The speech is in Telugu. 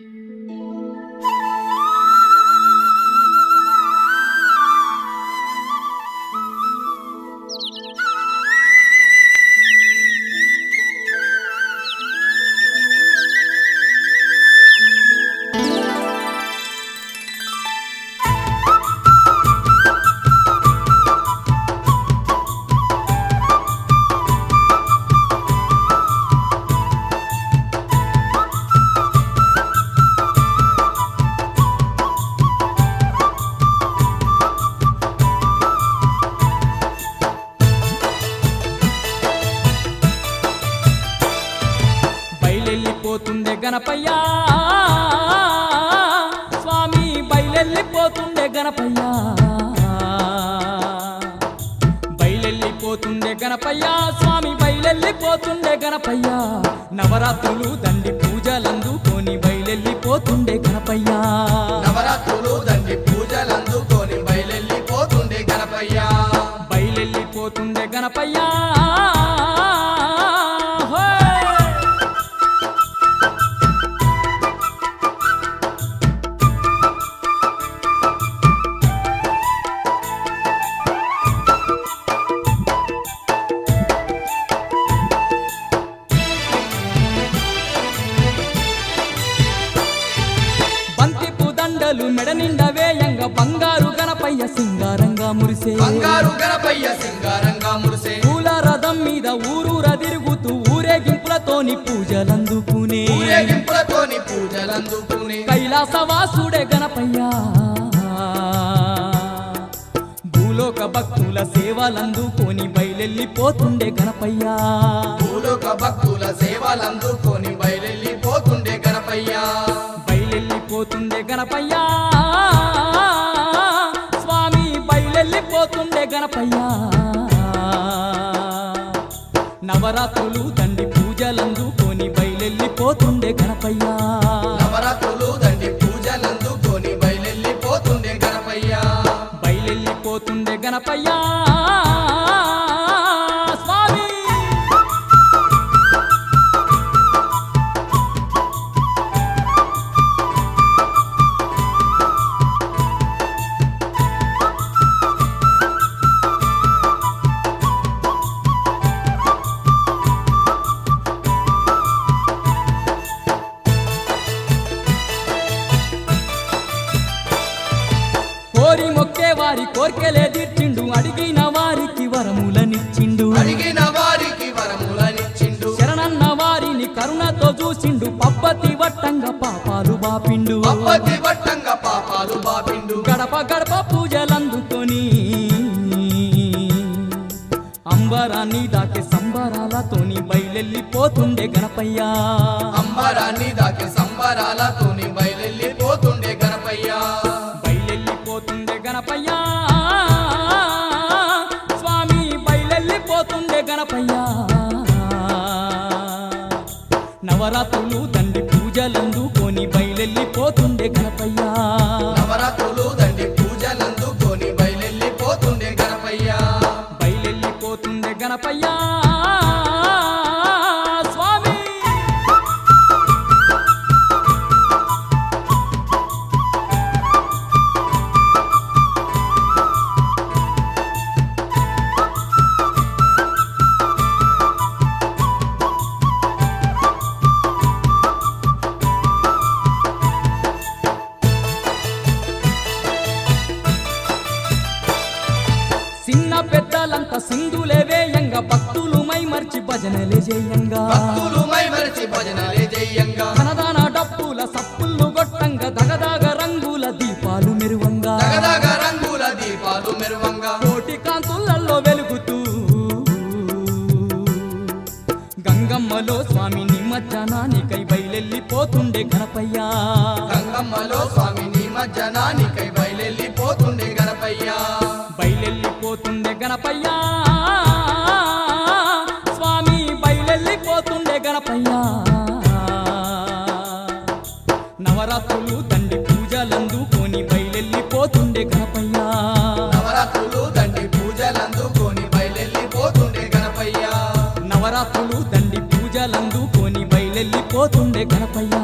బయలెళ్ళిపోతుండే గణపయ్యా. స్వామి బయలెళ్ళిపోతుండే గణపయ్యా. బయలెళ్ళిపోతుండే గణపయ్యా. స్వామి బయలెళ్ళిపోతుండే గణపయ్యా. నవరాత్రులు దండి పూజలందుకొని బయలెళ్ళిపోతుండే గణపయ్యా. నవరాత్రులు దండి పూజలందుకొని బయలెళ్ళిపోతుండే గణపయ్య. బయలెళ్ళిపోతుండే గణపయ్యా. మెడ నిండా వేయంగ బంగారు గణపయ్య సింగారంగా మురిసే. బంగారు గణపయ్య సింగారంగా మురిసే. పూల రథం మీద ఊరూర తిరుగుతూ ఊరేగింపులతోని పూజలందుకునే. ఊరేగింపులతోని పూజలందుకుని. కైలాసవాసుడే గణపయ్యా. భూలోక భక్తుల సేవలందుకొని బయలెళ్ళిపోతుండే గణపయ్యా. భూలోక భక్తుల సేవలందుకొని గణపయ్యా. నవరాత్రులు తండ్రి పూజలందుకొని బయలెళ్ళిపోతుండే గణపయ్యా. నవరాత్రులు దండి పూజలందుకొని బయలెళ్ళిపోతుండే గణపయ్య. బయలెళ్ళిపోతుండే గణపయ్యా. వారి కోర్కెలే తీర్చిండు. అడిగిన వారికి వరములనిచ్చిండు. అడిగిన వారికి వరములనిచ్చిండు. శరణన్న వారిని కరుణతో చూసిండు. పబ్బతి వట్టంగా పాపాలు బాపిండు. వట్టంగా పాపాలు బాపిండు. గడప గడప పూజలందుకొని అంబరాన్ని దాకే సంబరాలతోని బయలెళ్ళిపోతుండే గణపయ్యా. అంబరాన్ని దాకి సంబరాలతోని నవరాత్రులు సింధులే వేయంగా భక్తులు మై మర్చి భజనలే చేయంగా భక్తులు మై మరచి భజనలే జయంగా. ధనదాన డప్పుల సప్పుళ్ళు గొట్టంగా దగదాగ రంగుల దీపాలు మెరువంగా. దగదగ రంగుల దీపాలు మెరువంగా. కోటి కాంతులలో వెలుగుతూ. గంగమ్మలో స్వామి నిమజ్జనానికై బయలెళ్ళిపోతుండే గణపయ్యా. గంగమ్మలో స్వామి నిమజ్జనానికై బయలెళ్ళిపోతుండే గణపయ్య. బయలెళ్ళిపోతుండే గణపయ్యా. స్వామి బయలెళ్ళిపోతుండే గణపయ్యా. నవరాత్రులు తండ్రి పూజలందుకొని బయలెళ్ళిపోతుండే గణపయ్యా. నవరాత్రులు దండి పూజలందుకొని బయలెళ్ళిపోతుండే గణపయ్య. నవరాత్రులు దండి పూజలందుకొని బయలెళ్ళిపోతుండే గణపయ్యా.